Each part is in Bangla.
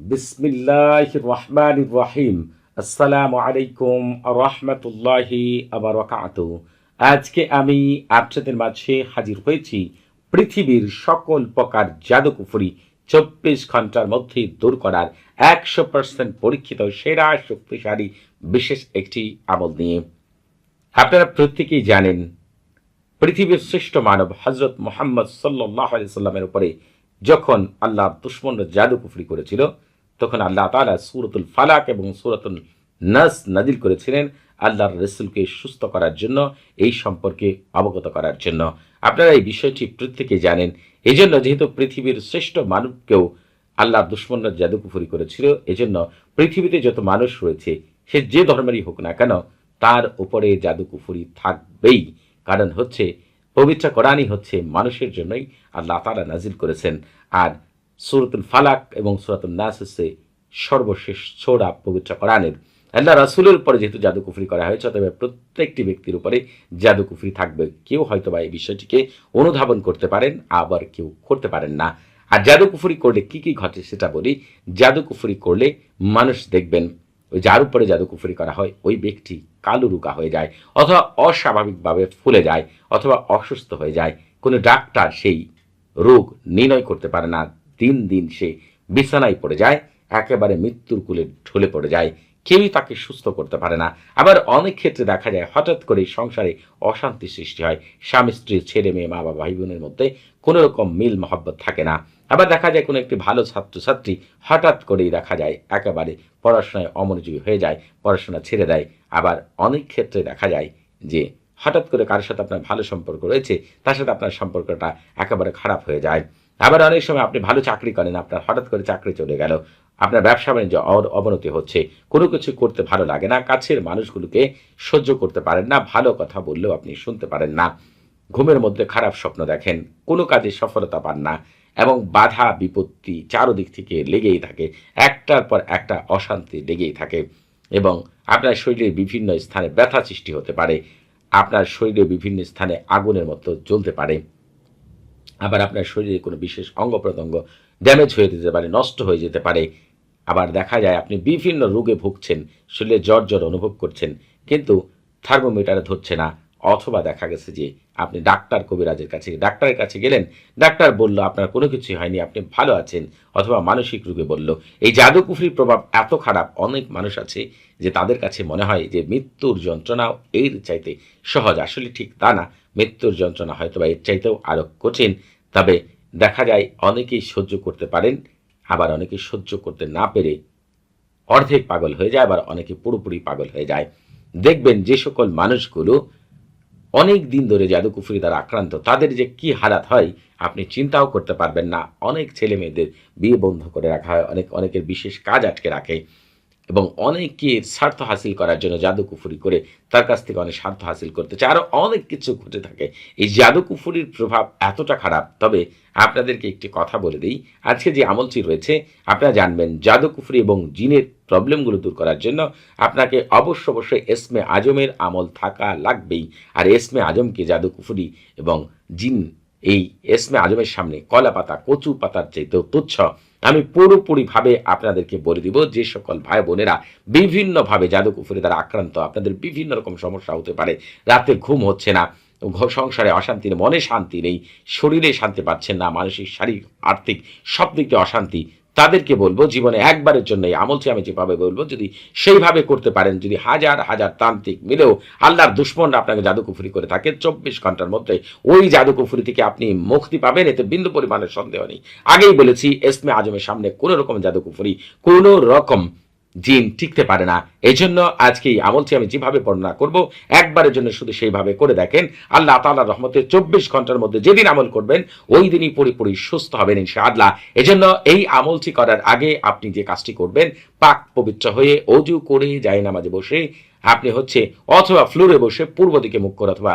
বিসমিল্লাহ রহমান রহিম আসসালামু আলাইকুম রহমতুল্লাহি আবরকাত। আজকে আমি আপনাদের মাঝে হাজির হয়েছি পৃথিবীর সকল প্রকার জাদুকুফুরি চব্বিশ ঘণ্টার মধ্যে দূর করার একশো পার্সেন্ট পরীক্ষিত, সেরা, শক্তিশালী, বিশেষ একটি আমল নিয়ে। আপনারা প্রত্যেকেই জানেন, পৃথিবীর শ্রেষ্ঠ মানব হজরত মোহাম্মদ সাল্লাহ সাল্লামের উপরে যখন আল্লাহ দুশ্মন জাদু কুফরি করেছিল তখন আল্লাহ তালা সুরতুল ফালাক এবং সুরতুল নাস নাজিল করেছিলেন আল্লাহর রসুলকে সুস্থ করার জন্য, এই সম্পর্কে অবগত করার জন্য। আপনারা এই বিষয়টি প্রত্যেকে জানেন। এই জন্য যেহেতু পৃথিবীর শ্রেষ্ঠ মানবকেও আল্লাহ দুশ্মন জাদুকুফুরি করেছিল, এজন্য পৃথিবীতে যত মানুষ রয়েছে, সে যে ধর্মেরই হোক না কেন, তার উপরে জাদুকুফুরি থাকবেই। কারণ হচ্ছে, পবিত্র কোরআনই হচ্ছে মানুষের জন্যই আল্লাহ তালা নাজিল করেছেন। আর সুরতুল ফালাক এবং সুরাতুল নাস সর্বশেষ ছোড়া পবিত্র কোরআনের। আল্লাহ রাসুলের উপরে যেহেতু জাদু কুফরি করা হয়েছে তবে প্রত্যেকটি ব্যক্তির উপরে জাদু কুফরি থাকবে। কেউ হয়তো বা এই বিষয়টিকে অনুধাবন করতে পারেন, আবার কেউ করতে পারেন না। আর জাদু কুফরি করলে কি কি ঘটে সেটা বলি। জাদু কুফরি করলে মানুষ দেখবেন, ওই যার উপরে জাদু কুফরি করা হয়, ওই ব্যক্তি কালো রুকা হয়ে যায়, অথবা অস্বাভাবিকভাবে ফুলে যায়, অথবা অসুস্থ হয়ে যায়। কোনো ডাক্তার সেই রোগ নির্ণয় করতে পারে না। দিন দিন সে বিছানায় পড়ে যায়, একেবারে মৃত্যুর কুলে ঢলে পড়ে যায়। কেউই তাকে সুস্থ করতে পারে না। আবার অনেক ক্ষেত্রে দেখা যায়, হঠাৎ করে সংসারে অশান্তি সৃষ্টি হয়। স্বামী, স্ত্রী, ছেলে মেয়ে, মা বাবা ভাই বোনের মধ্যে কোনো রকম মিল মহব্বত থাকে না। আবার দেখা যায়, কোনো একটি ভালো ছাত্রছাত্রী হঠাৎ করেই দেখা যায়, একেবারে পড়াশোনায় অমনোযোগী হয়ে যায়, পড়াশোনা ছেড়ে দেয়। আবার অনেক ক্ষেত্রে দেখা যায় যে, হঠাৎ করে কারোর সাথে আপনার ভালো সম্পর্ক রয়েছে, তার সাথে আপনার সম্পর্কটা একেবারে খারাপ হয়ে যায়। আবার অনেক সময় আপনি ভালো চাকরি করেন, আপনার হঠাৎ করে চাকরি চলে গেল, আপনার ব্যবসা বাণিজ্য অবনতি হচ্ছে, কোনো কিছু করতে ভালো লাগে না, কাছের মানুষগুলোকে সহ্য করতে পারেন না, ভালো কথা বললেও আপনি শুনতে পারেন না। ঘুমের মধ্যে খারাপ স্বপ্ন দেখেন, কোনো কাজে সফলতা পান না এবং বাধা, বিপত্তি চারোদিক থেকে লেগেই থাকে, একটার পর একটা অশান্তি লেগেই থাকে এবং আপনার শরীরের বিভিন্ন স্থানে ব্যথা সৃষ্টি হতে পারে, আপনার শরীরে বিভিন্ন স্থানে আগুনের মতো জ্বলতে পারে। আবার আপনার শরীরে কোনো বিশেষ অঙ্গ প্রত্যঙ্গ ড্যামেজ হয়ে যেতে পারে, নষ্ট হয়ে যেতে পারে। আবার দেখা যায় আপনি বিভিন্ন রোগে ভুগছেন, শরীরে জ্বর জ্বর অনুভব করছেন, কিন্তু থার্মোমিটারে ধরছে না। অথবা দেখা গেছে যে আপনি ডাক্তার কবিরাজের কাছে, ডাক্তারের কাছে গেলেন, ডাক্তার বলল, আপনার কোনো কিছুই হয়নি, আপনি ভালো আছেন। অথবা মানসিক রোগে বলল, এই জাদুকুফরির প্রভাব এত খারাপ, অনেক মানুষ আছে যে তাদের কাছে মনে হয় যে মৃত্যুর যন্ত্রণাও এর চাইতে সহজ। আসলে ঠিক তা না। মৃত্যুর যন্ত্রণা হয়তো বা এর চাইতেও আরও কঠিন। তবে দেখা যায় অনেকেই সহ্য করতে পারেন, আবার অনেকে সহ্য করতে না পেরে অর্ধেক পাগল হয়ে যায়, আবার অনেকে পুরোপুরি পাগল হয়ে যায়। দেখবেন যে সকল মানুষগুলো অনেক দিন ধরে জাদুকুফুরি দ্বারা আক্রান্ত, তাদের যে কি হালাত হয় আপনি চিন্তাও করতে পারবেন না। অনেক ছেলে মেয়েদের বিয়ে বন্ধ করে রাখা হয়, অনেক, অনেকের বিশেষ কাজ আটকে রাখে। এবং অনেকে স্বার্থ হাসিল করার জন্য জাদুকুফুরি করে তার কাছ থেকে অনেক স্বার্থ হাসিল করতে চায়। আরও অনেক কিছু ঘটে থাকে। এই জাদুকুফুরির প্রভাব এতটা খারাপ। তবে আপনাদেরকে একটি কথা বলে দিই। আজকে যে আমলটি রয়েছে, আপনারা জানবেন জাদুকুফুরি এবং জিনের প্রবলেমগুলো দূর করার জন্য আপনাকে অবশ্য অবশ্যই এসমে আজমের আমল থাকা লাগবেই। আর এসমে আজমকে জাদুকুফুরি এবং জিন, এই এসমে আজমের সামনে কলা পাতা কচু পাতার চাইতেও তুচ্ছ। আমি পুরোপুরিভাবে আপনাদেরকে বলে দিব, যে সকল ভাই বোনেরা বিভিন্নভাবে জাদুকুফুরি দ্বারা আক্রান্ত, আপনাদের বিভিন্ন রকম সমস্যা হতে পারে, রাতে ঘুম হচ্ছে না সংসারে অশান্তি মনে শান্তি নেই, শরীরে শান্তি পাচ্ছেন না, মানসিক, শারীরিক, আর্থিক সব দিক দিয়ে অশান্তি তাদেরকে বলব, জীবনে একবারের জন্য এই আমলটি আমি যেভাবে বলব, যদি সেইভাবে করতে পারেন, যদি হাজার হাজার তান্ত্রিক মিলেও আল্লাহর দুশ্মনরা আপনাকে জাদুকুফুরি করে থাকে, চব্বিশ ঘণ্টার মধ্যে ওই জাদুকুফুরি থেকে আপনি মুক্তি পাবেন, এতে বিন্দু পরিমাণের সন্দেহ নেই। আগেই বলেছি এসমে আজমের সামনে কোনো রকম জাদুকুফুরি কোনো রকম জিন টিকতে পারে না। এই জন্য আজকে এই আমলটি আমি যেভাবে বর্ণনা করব, একবারের জন্য শুধু সেইভাবে করে দেখেন। আল্লাহ তাল্লাহ রহমতের চব্বিশ ঘণ্টার মধ্যে যেদিন আমল করবেন, ওই দিনই পুরোপুরি সুস্থ হবেন ইনশাআল্লাহ। এজন্য এই আমলটি করার আগে আপনি যে কাজটি করবেন, পাক পবিত্র হয়ে অজু করে যায় নামাজে বসে আপনি হচ্ছে অথবা ফ্লোরে বসে পূর্ব দিকে মুখ করে অথবা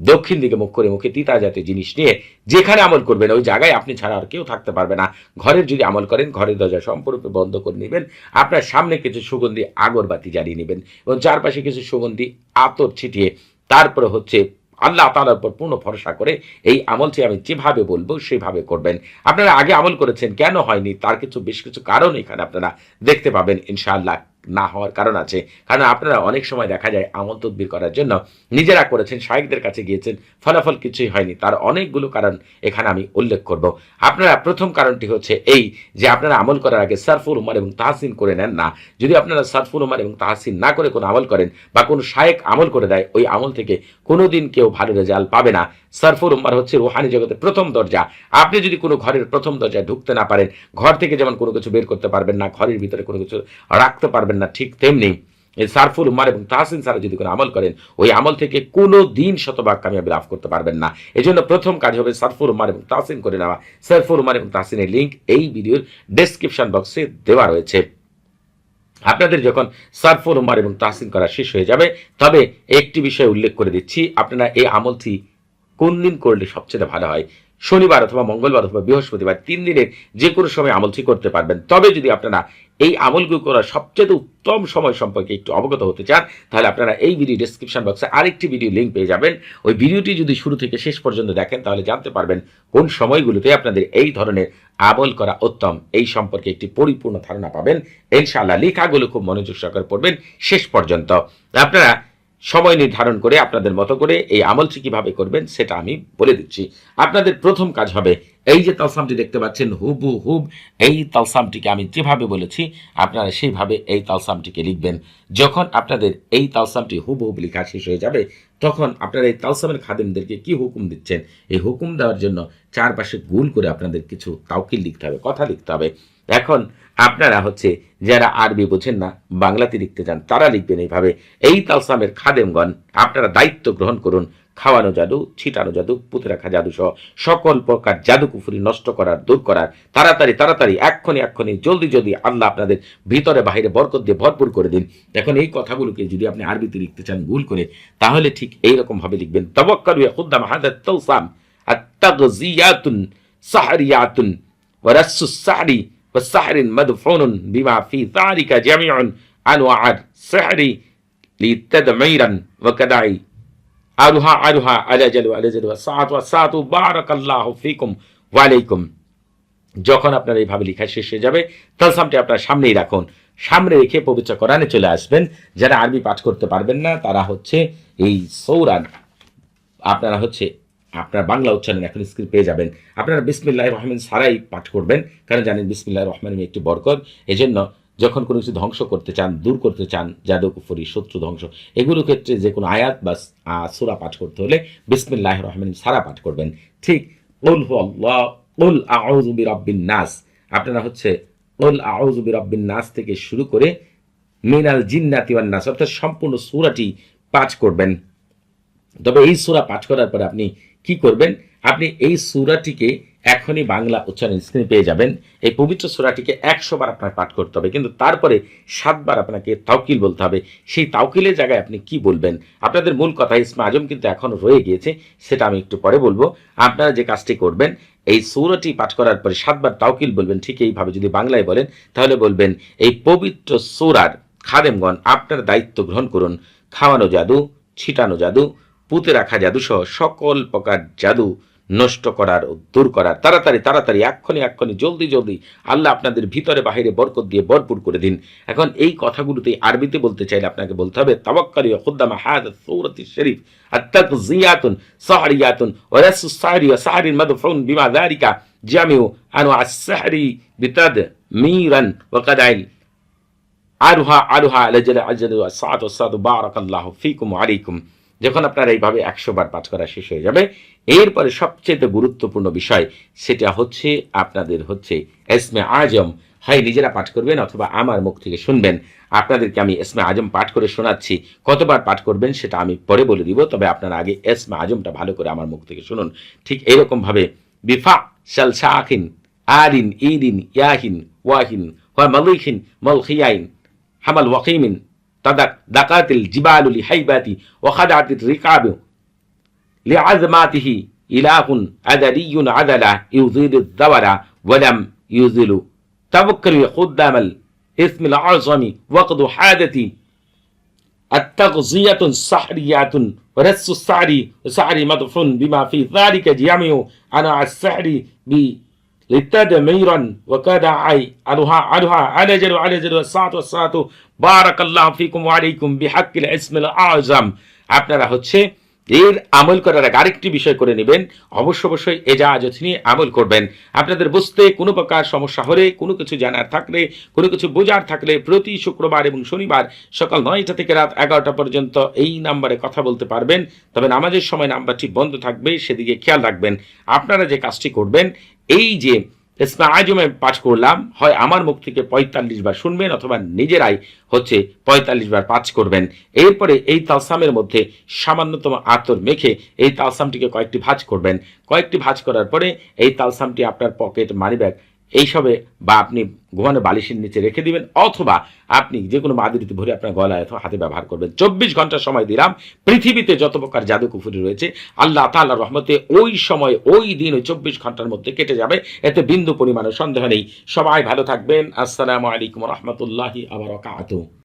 দক্ষিণ দিকে মুখ করে মুখে তিতা জাতীয় জিনিস নিয়ে যেখানে আমল করবেন, ওই জায়গায় আপনি ছাড়া আর কেউ থাকতে পারবে না। ঘরের যদি আমল করেন, ঘরের দরজা সম্পূর্ণরূপে বন্ধ করে নেবেন। আপনার সামনে কিছু সুগন্ধি আগরবাতি জ্বালিয়ে নেবেন এবং চারপাশে কিছু সুগন্ধি আতর ছিটিয়ে তারপরে হচ্ছে আল্লাহ তালার উপর পূর্ণ ভরসা করে এই আমলটি আমি যেভাবে বলব, সেভাবে করবেন। আপনারা আগে আমল করেছেন, কেন হয়নি? তার কিছু, বেশ কিছু কারণ এখানে আপনারা দেখতে পাবেন, ইনশাআল্লাহ। না হওয়ার কারণ আছে। কারণ আপনারা অনেক সময় দেখা যায় আমল তদবির করার জন্য নিজেরা করেছেন শাহেকদের কাছে গিয়েছেন, ফলাফল কিছুই হয়নি। তার অনেকগুলো কারণ এখানে আমি উল্লেখ করব। আপনারা প্রথম কারণটি হচ্ছে এই যে আপনারা আমল করার আগে সারফুল উমার এবং তাহসিন করে নেন না। যদি আপনারা সারফুল উমার এবং তাহসিন না করে কোনো আমল করেন বা কোনো শায়েক আমল করে দেয়, ওই আমল থেকে কোনোদিন কেউ ভালো রেজাল্ট পাবে না। সারফুল উম্মার হচ্ছে রুহানি জগতের প্রথম দরজা। আপনি যদি কোনো ঘরের প্রথম দরজায় ঢুকতে না পারেন, ঘর থেকে যেমন কোনো কিছু বের করতে পারবেন না, ঘরের ভিতরে কোনো কিছু রাখতে পারবেন না, ঠিক তেমনি এই সারফুল উম্মার এবং তাহসিন সারা যদি কোনো আমল করেন, ওই আমল থেকে কোনো দিন শতভাগ কামিয়াবি লাভ করতে পারবেন না। এই জন্য প্রথম কাজ হবে সারফুল উম্মার এবং তাহসিন করে নেওয়া। সারফুল উম্মার এবং তাহসিনের লিঙ্ক এই ভিডিওর ডেসক্রিপশন বক্সে দেওয়া রয়েছে। আপনাদের যখন সারফুল উমার এবং তাহসিন করা শেষ হয়ে যাবে, তবে একটি বিষয় উল্লেখ করে দিচ্ছি। আপনারা এই আমলটি কোন দিন করলে সবচেয়ে ভালো হয়? শনিবার অথবা মঙ্গলবার অথবা বৃহস্পতিবার তিন দিনের যে কোনো সময় আমলটি করতে পারবেন। তবে যদি আপনারা এই আমলগুলো করার সবচেয়ে উত্তম সময় সম্পর্কে একটু অবগত হতে চান, তাহলে আপনারা এই ভিডিও ডিসক্রিপশন বক্সে আরেকটি ভিডিও লিঙ্ক পেয়ে যাবেন। ওই ভিডিওটি যদি শুরু থেকে শেষ পর্যন্ত দেখেন, তাহলে জানতে পারবেন কোন সময়গুলোতে আপনাদের এই ধরনের আমল করা উত্তম। এই সম্পর্কে একটি পরিপূর্ণ ধারণা পাবেন। ইনশাআল্লাহ লেখাগুলো খুব মনোযোগ সহকারে পড়বেন শেষ পর্যন্ত। আপনারা সময় নির্ধারণ করে আপনাদের মতো করে এই আমলটি কীভাবে করবেন সেটা আমি বলে দিচ্ছি। আপনাদের প্রথম কাজ হবে এই যে তালসামটি দেখতে পাচ্ছেন হুবু হুব, এই তালসামটিকে আমি যেভাবে বলেছি, আপনারা সেইভাবে এই তালসামটিকে লিখবেন। যখন আপনাদের এই তালসামটি হুব হুব লেখা শেষ হয়ে যাবে, তখন আপনারা এই তালসামের খাদেমদেরকে কি হুকুম দিচ্ছেন? এই হুকুম দেওয়ার জন্য চারপাশে গুল করে আপনাদের কিছু তাউকিল লিখতে হবে, কথা লিখতে হবে। এখন আপনারা হচ্ছে যারা আরবি বোঝেন না, বাংলাতে লিখতে চান, তারা লিখবেন এইভাবে, এই তালসামের খাদেমগণ, আপনারা দায়িত্ব গ্রহণ করুন খাওয়ানো জাদু ছিটানো জাদু পুঁতে রাখা জাদু সহ সকল প্রকার জাদু কুফুরি নষ্ট করার দূর করার তাড়াতাড়ি তাড়াতাড়ি এক্ষণি এক্ষণি জলদি জলদি আল্লাহ আপনাদের ভিতরে বাইরে বরকত দিয়ে ভরপুর করে দিন এখন এই কথাগুলোকে যদি আপনি আরবিতে লিখতে চান ভুল করে তাহলে ঠিক এইরকম ভাবে লিখবেন তবক্কারু খুদ্দাম হাদাত তালসাম আত্তাগজিয়াতুন সাহরিয়াতুন ورس السعر والسحر مدفون بما في ذلك جميع أنواع السحر لتدميرا وكدعي আলাজালু আলাজালু সাত সাত বারাক আল্লাহ ফিকুম, ওয়ালাইকুম। যখন আপনার এইভাবে লেখা শেষ হয়ে যাবে, তালসামটি আপনার সামনেই রাখুন। সামনে রেখে পবিত্র কোরআনে চলে আসবেন। যারা আরবি পাঠ করতে পারবেন না, তারা হচ্ছে এই সৌরান। আপনারা হচ্ছে আপনার বাংলা উচ্চারণ এখন স্ক্রিন পেয়ে যাবেন। আপনারা বিসমিল্লাহ রহমান সারাই পাঠ করবেন। কারণ জানেন বিসমিল্লাহ রহমান একটি বরকত? এজন্য যখন কোনো কিছু ধ্বংস করতে চান, দূর করতে চান জাদু কুফরি, শত্রু ধ্বংস, এগুলো ক্ষেত্রে যে কোনো আয়াত বা সুরা পাঠ করতে হলে বিসমিল্লাহ রহমান সারা পাঠ করবেন। ঠিক উল আল্লাহ উল আউজুবি রব্বিন নাস। আপনারা হচ্ছে উল আউজুবি রব্বিন নাস থেকে শুরু করে মিনাল জিন্নাতি ওয়ান নাস, অর্থাৎ সম্পূর্ণ সুরাটি পাঠ করবেন। তবে এই সুরা পাঠ করার পরে আপনি কি করবেন? আপনি এই সুরাটিকে এখনই বাংলা উচ্চারণ স্ক্রিনে পেয়ে যাবেন। এই পবিত্র সুরাটিকে একশো বার আপনার পাঠ করতে হবে, কিন্তু তারপরে সাতবার আপনাকে তাওকিল বলতে হবে। সেই তাওকিলের জায়গায় আপনি কি বলবেন? আপনাদের মূল কথা ইসমা আজম কিন্তু এখনও রয়ে গিয়েছে, সেটা আমি একটু পরে বলব। আপনারা যে কাজটি করবেন, এই সৌরটি পাঠ করার পরে সাতবার তাউকিল বলবেন, ঠিক এইভাবে যদি বাংলায় বলেন, তাহলে বলবেন, এই পবিত্র সৌরার খাদেমগণ আপনার দায়িত্ব গ্রহণ করুন। খাওয়ানো জাদু, ছিটানো জাদু, পুঁতে রাখা জাদু সহ সকল প্রকার জাদু নষ্ট করার, দূর করার, তাড়াতাড়ি তাড়াতাড়ি, এক্ষণে এক্ষণে, জলদি জলদি আল্লাহ আপনাদের ভিতরে বাহিরে বরকত দিয়ে ভরপুর করে দিন। এখন এই কথাগুলোতে আরবিতে বলতে চাইলে আপনাকে বলতে হবে তাবাক্কারি খুদ্দামা হাদ সৌরতি শরীফ আত্মাক জিয়াতুন সাহারিয়াতুন ওরাসু সাহারি ও সাহারির মাদফুন বিমা দারিকা জামিউ আনু আসাহারি বিতাদ মিরান ওয়াকাদাইল আরুহা আরুহা, আলাজাল আজ সাত ও সাত বারাকাল্লাহ ফিকুম আলাইকুম। যখন আপনার এইভাবে একশো বার পাঠ করা শেষ হয়ে যাবে, এরপরে সবচেয়ে গুরুত্বপূর্ণ বিষয় সেটা হচ্ছে আপনাদের হচ্ছে এসমে আজম। হয়, নিজেরা পাঠ করবেন অথবা আমার মুখ থেকে শুনবেন। আপনাদেরকে আমি এসমে আজম পাঠ করে শোনাচ্ছি। কতবার পাঠ করবেন সেটা আমি পরে বলে দিব, তবে আপনারা আগে এসমে আজমটা ভালো করে আমার মুখ থেকে শুনুন। ঠিক এরকমভাবে বিফা শাল শাহিন আরিন ইদিন ইয়াহিন, ওয়াহিন, ওয়া মালিখিন, মলখিয়াইন, হামাল ওয়াকিমিন دقت الجبال لحيباتي وخدعت الركاب لعظماته. إله عدلي عدلا يزيد الزبر ولم يزل. تفكر قدام الاسم العظم وقد حادتي التغذية السحرية ورس السعر. سعر مدفون بما في ذلك جميع أنا السحر ب للتدميرا وكذا عي ألها ألها على جل على جل والساعة والساعة بارك الله فيكم وعليكم بحق الاسم الأعظم আপনারা হচ্ছে এর আমল করার আগে আরেকটি বিষয় করে নেবেন অবশ্য অবশ্যই এজা আজত নিয়ে আমল করবেন আপনাদের বুঝতে কোনো প্রকার সমস্যা হলে কোনো কিছু জানার থাকলে কোনো কিছু বোঝার থাকলে প্রতি শুক্রবার এবং শনিবার সকাল নয়টা থেকে রাত এগারোটা পর্যন্ত এই নাম্বারে কথা বলতে পারবেন তবে নামাজের সময় নাম্বারটি বন্ধ থাকবে সেদিকে খেয়াল রাখবেন আপনারা যে কাজটি করবেন এই যে ইসমা আজমে পাঠ করলাম, হয় আমার মুখ থেকে পঁয়তাল্লিশ বার শুনবেন অথবা নিজেরাই হচ্ছে পঁয়তাল্লিশ বার পাঠ করবেন। এরপরে এই তালসামের মধ্যে সামান্যতম আতর মেখে এই তালসামটিকে কয়েকটি ভাজ করবেন। কয়েকটি ভাজ করার পরে এই তালসামটি আপনার পকেট মানিব্যাগ এইসবে বা আপনি ঘুমানো বালিশের নিচে রেখে দিবেন, অথবা আপনি যে কোনো মাদুরিতে ভরে আপনার গলায় অথবা হাতে ব্যবহার করবেন। চব্বিশ ঘণ্টা সময় দিলাম। পৃথিবীতে যত প্রকার জাদু কুফুরি রয়েছে, আল্লাহ তাল্লাহ রহমতে ওই সময়, ওই দিন, ওই চব্বিশ ঘণ্টার মধ্যে কেটে যাবে। এতে বিন্দু পরিমাণে সন্দেহ নেই। সবাই ভালো থাকবেন। আসসালামু আলাইকুম রহমতুল্লাহি আবার